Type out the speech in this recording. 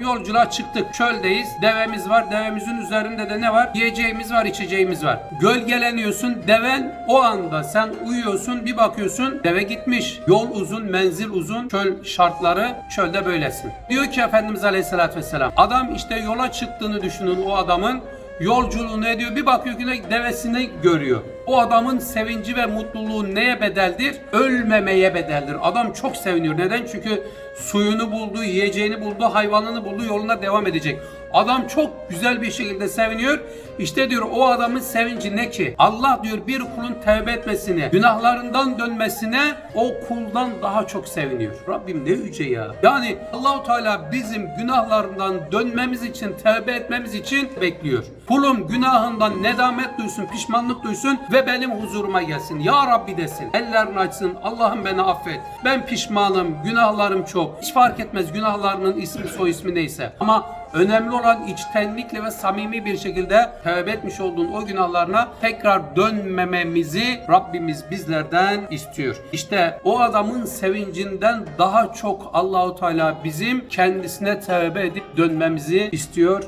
Yolculuğa çıktık. Çöldeyiz. Devemiz var. Devemizin üzerinde de ne var? Yiyeceğimiz var, içeceğimiz var. Gölgeleniyorsun. Deven o anda sen uyuyorsun. Bir bakıyorsun deve gitmiş. Yol uzun, menzil uzun. Çöl şartları çölde böylesin. Diyor ki Efendimiz Aleyhisselatü Vesselam. Adam işte yola çıktığını düşünün o adamın yolculuğunu ediyor. Bir bakıyor ki de devesini görüyor. O adamın sevinci ve mutluluğu neye bedeldir? Ölmemeye bedeldir. Adam çok seviniyor. Neden? Çünkü suyunu buldu, yiyeceğini buldu, hayvanını buldu, yoluna devam edecek. Adam çok güzel bir şekilde seviniyor. İşte diyor o adamın sevinci ne ki? Allah diyor bir kulun tevbe etmesine, günahlarından dönmesine o kuldan daha çok seviniyor. Rabbim ne yüce ya. Yani Allahu Teala bizim günahlarından dönmemiz için, tevbe etmemiz için bekliyor. Kulum günahından nedamet duysun, pişmanlık duysun ve benim huzuruma gelsin. Ya Rabbi desin. Ellerini açsın. Allah'ım beni affet. Ben pişmanım, günahlarım çok. Hiç fark etmez günahlarının ismi soy ismi neyse. Ama Önemli olan içtenlikle ve samimi bir şekilde tövbe etmiş olduğun o günahlarına tekrar dönmememizi Rabbimiz bizlerden istiyor. İşte o adamın sevincinden daha çok Allahu Teala bizim kendisine tövbe edip dönmemizi istiyor.